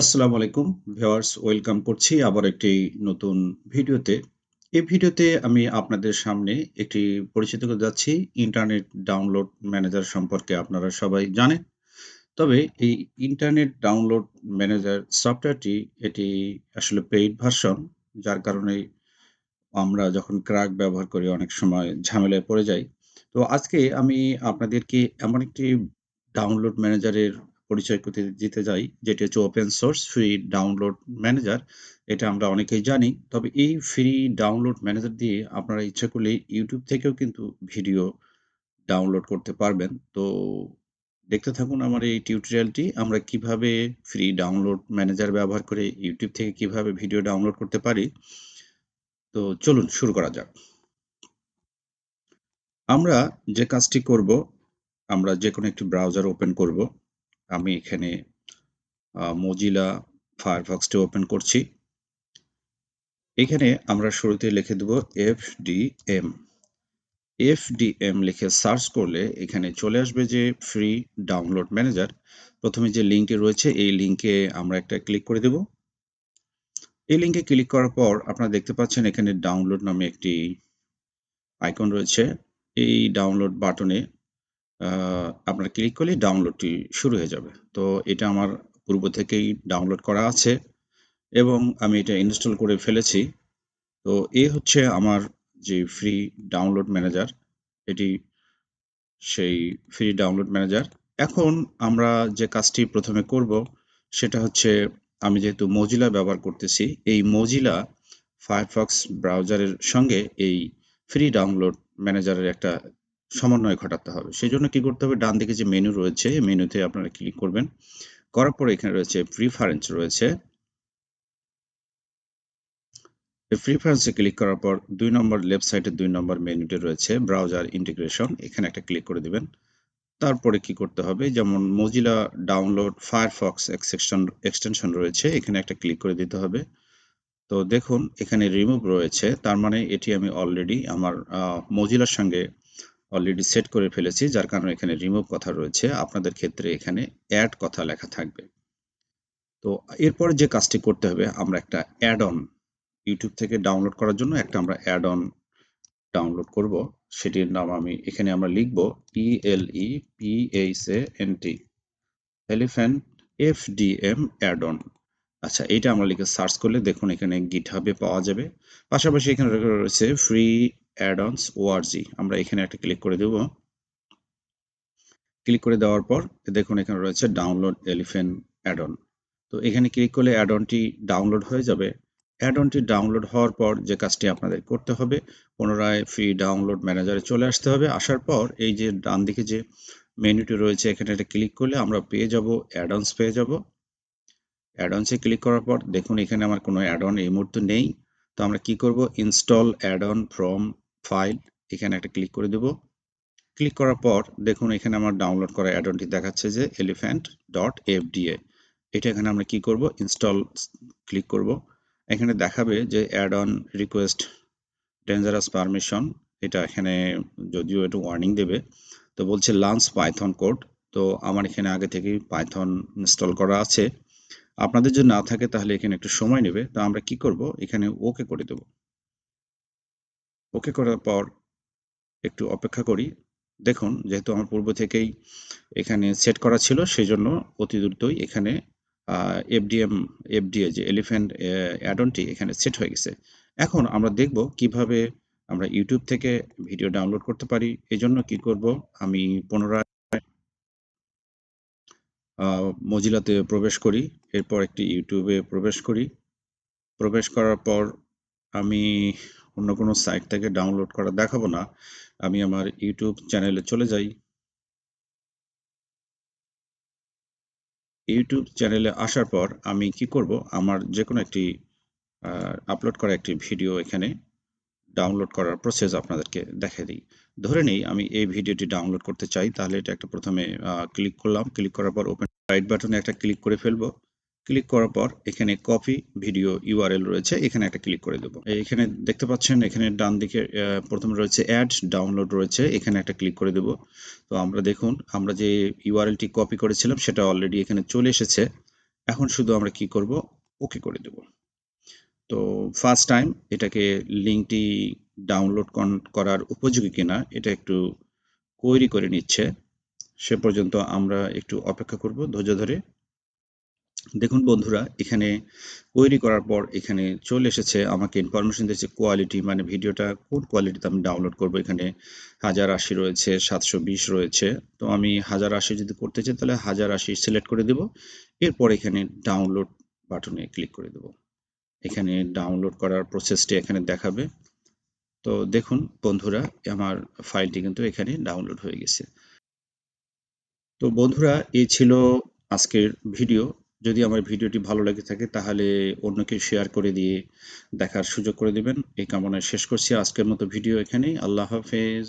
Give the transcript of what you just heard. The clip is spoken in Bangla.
আসসালামু আলাইকুম ভিউয়ার্স, ওয়েলকাম করছি আবার একটি নতুন ভিডিওতে। এই ভিডিওতে আমি আপনাদের সামনে একটি পরিচিত করে যাচ্ছি, ইন্টারনেট ডাউনলোড ম্যানেজার সম্পর্কে আপনারা সবাই জানেন। তবে এই ইন্টারনেট ডাউনলোড ম্যানেজার সফটওয়্যারটি এটি আসলে পেইড ভার্সন যার কারণে আমরা যখন ক্র্যাক ব্যবহার করি অনেক সময় ঝামেলায় পড়ে যাই। তো আজকে আমি আপনাদেরকে এমন একটি ডাউনলোড ম্যানেজারের পরিচয় করতে দিতে যাই, যেটি হচ্ছে open source free download manager এটা আমরা অনেকেই জানি। তবে এই ফ্রি ডাউনলোড ম্যানেজার দিয়ে আপনারা ইচ্ছা করলে ইউটিউব থেকেও কিন্তু ভিডিও ডাউনলোড করতে পারবেন। তো দেখতে থাকুন আমার এই টিউটোরিয়ালটি আমরা কীভাবে ফ্রি ডাউনলোড ম্যানেজার ব্যবহার করে ইউটিউব থেকে কীভাবে ভিডিও ডাউনলোড করতে পারি। তো চলুন শুরু করা যাক। আমরা যে কাজটি করব, আমরা যে কোনো একটি ব্রাউজার ওপেন করব। আমি এখানে মজিলা ফায়ারফক্সটি ওপেন করছি। এখানে আমরা শুরুতে লিখে দেব F D M F D M লিখে সার্চ করলে এখানে চলে আসবে যে ফ্রি ডাউনলোড ম্যানেজার প্রথমে যে লিঙ্কটি রয়েছে, এই লিঙ্কে আমরা একটা ক্লিক করে দেব। এই লিঙ্কে ক্লিক করার পর আপনারা দেখতে পাচ্ছেন এখানে ডাউনলোড নামে একটি আইকন রয়েছে। এই ডাউনলোড বাটনে আপনার ক্লিক করলেই ডাউনলোডটি শুরু হয়ে যাবে। তো এটা আমার পূর্ব থেকেই ডাউনলোড করা আছে এবং আমি এটা ইনস্টল করে ফেলেছি। তো এ হচ্ছে আমার যে ফ্রি ডাউনলোড ম্যানেজার এটি সেই ফ্রি ডাউনলোড ম্যানেজার এখন আমরা যে কাজটি প্রথমে করব, সেটা হচ্ছে আমি যেহেতু মজিলা ব্যবহার করতেছি, এই মজিলা ফায়ারফক্স ব্রাউজারের সঙ্গে এই ফ্রি ডাউনলোড ম্যানেজারের একটা সমন্বয় ঘটাতে হবে। সেই জন্য কী করতে হবে? ডান দিকে যে মেনু রয়েছে, এই মেনুতে আপনারা ক্লিক করবেন। করার পরে এখানে রয়েছে প্রিফারেন্স রয়েছে। প্রিফারেন্সে ক্লিক করার পর দুই নম্বর লেফট সাইডে দুই নম্বর মেনুতে রয়েছে ব্রাউজার ইন্টিগ্রেশন এখানে একটা ক্লিক করে দিবেন। তারপরে কি করতে হবে? যেমন Mozilla download Firefox extension extension রয়েছে, এখানে একটা ক্লিক করে দিতে হবে। তো দেখুন, এখানে রিমুভ রয়েছে। তার মানে এটি আমি অলরেডি আমার মজিলার সঙ্গে অলরেডি সেট করে ফেলেছি, যার কারণে এখানে রিমুভ কথা রয়েছে। আপনাদের ক্ষেত্রে এখানে অ্যাড কথা লেখা থাকবে। তো এরপরে যে কাজটি করতে হবে, আমরা একটা অ্যাড অন ইউটিউব থেকে ডাউনলোড করার জন্য একটা আমরা অ্যাড অন ডাউনলোড করব। সেটির নাম আমি এখানে আমরা লিখব E L E P H A N T elephant F D M add on আচ্ছা এটা আমরা লিখে সার্চ করলে দেখুন এখানে গিট হাবে পাওয়া যাবে। পাশাপাশি এখানে রয়েছে ফ্রি অ্যাডন্স ওআরজি আমরা এখানে একটা ক্লিক করে দেব। ক্লিক করে দেওয়ার পর, দেখুন এখানে রয়েছে ডাউনলোড এলিফেন্ট অ্যাডন তো এখানে ক্লিক করলে অ্যাডনটি ডাউনলোড হয়ে যাবে। অ্যাডনটি ডাউনলোড হওয়ার পর যে কাজটি আপনাদের করতে হবে, পুনরায় ফ্রি ডাউনলোড ম্যানেজারে চলে আসতে হবে। আসার পর এই যে ডান দিকে যে মেনুটি রয়েছে, এখানে একটা ক্লিক করলে আমরা পেয়ে যাব অ্যাডন্স পেয়ে যাব। অ্যাডন্সে ক্লিক করার পর দেখুন এখানে আমার কোনো অ্যাডন এই মুহূর্তে নেই। তো আমরা কি করব? ইনস্টল অ্যাডন ফ্রম ফাইল এখানে একটা ক্লিক করে দেব। ক্লিক করার পর দেখুন এখানে আমার ডাউনলোড করা অ্যাডনটি দেখাচ্ছে যে এলিফ্যান্ট ডট এফডিএ এটা এখানে আমরা কি করব? ইনস্টল ক্লিক করব। এখানে দেখাবে যে add on request dangerous permission এটা এখানে যদিও একটু ওয়ার্নিং দেবে। তো বলছে লাঞ্চ পাইথন কোড তো আমার এখানে আগে থেকেই পাইথন ইনস্টল করা আছে। আপনাদের যদি না থাকে তাহলে এখানে একটু সময় নেবে, তো আমরা কি করব? এখানে ওকে করে দেব। ওকে করার পর একটু অপেক্ষা করি। দেখুন, যেহেতু আমার পূর্ব থেকেই এখানে সেট করা ছিল সেই জন্য অতি দ্রুতই এখানে এফডিএম এফডিএ যে এলিফ্যান্ট অ্যাডনটি এখানে সেট হয়ে গেছে। এখন আমরা দেখব কীভাবে আমরা ইউটিউব থেকে ভিডিও ডাউনলোড করতে পারি। এই জন্য কি করব? আমি পুনরায় মজিলাতে প্রবেশ করি, এরপর একটি ইউটিউবে প্রবেশ করি। প্রবেশ করার পর আমি অন্য কোনো সাইট থেকে ডাউনলোড করা দেখাবো না, আমি আমার ইউটিউব চ্যানেলে চলে যাই। ইউটিউব চ্যানেলে আসার পর আমি কি করব, আমার যে কোনো একটি আপলোড করা একটি ভিডিও এখানে ডাউনলোড করার প্রসেস আপনাদেরকে দেখে দিই। ধরে নেই, আমি এই ভিডিওটি ডাউনলোড করতে চাই, তাহলে এটা একটা প্রথমে ক্লিক করলাম। ক্লিক করার পর ওপেন রাইট বাটনে একটা ক্লিক করে ফেলব। ক্লিক করার পর এখানে কপি ভিডিও ইউআরএল রয়েছে, এখানে একটা ক্লিক করে দেবো। এখানে দেখতে পাচ্ছেন, এখানে ডান দিকে প্রথমে রয়েছে অ্যাড ডাউনলোড রয়েছে, এখানে একটা ক্লিক করে দেবো। তো আমরা দেখুন, আমরা যে ইউআরএলটি কপি করেছিলাম, সেটা অলরেডি এখানে চলে এসেছে। এখন শুধু আমরা কি করব? ওকে করে দেব। তো ফার্স্ট টাইম এটাকে লিঙ্কটি ডাউনলোড করার উপযোগী কিনা এটা একটু কোয়েরি করে নিচ্ছে। সে পর্যন্ত আমরা একটু অপেক্ষা করব ধৈর্য ধরে। দেখুন বন্ধুরা, এখানে কোয়েরি করার পর এখানে চলে এসেছে আমাকে ইনফরমেশন দিয়েছে কোয়ালিটি মানে ভিডিওটা কোন কোয়ালিটিতে আমি ডাউনলোড করব। এখানে হাজার আশি রয়েছে, সাতশো বিশ রয়েছে। তো আমি হাজার আশি যদি করতে চাই তাহলে হাজার আশি সিলেক্ট করে দেব। এরপর এখানে ডাউনলোড বাটনে ক্লিক করে দেব। এখানে ডাউনলোড করার প্রসেসটি এখানে দেখাবে। তো দেখুন বন্ধুরা, আমার ফাইলটি কিন্তু এখানে ডাউনলোড হয়ে গেছে। তো বন্ধুরা, এই ছিল আজকের ভিডিও যদি আমার ভিডিওটি ভালো লেগে থাকে, তাহলে অন্যকে শেয়ার করে দিয়ে দেখার সুযোগ করে দেবেন। এই কামনায় শেষ করছি। আজকের মতো ভিডিও এখানেই। আল্লাহ হাফেজ।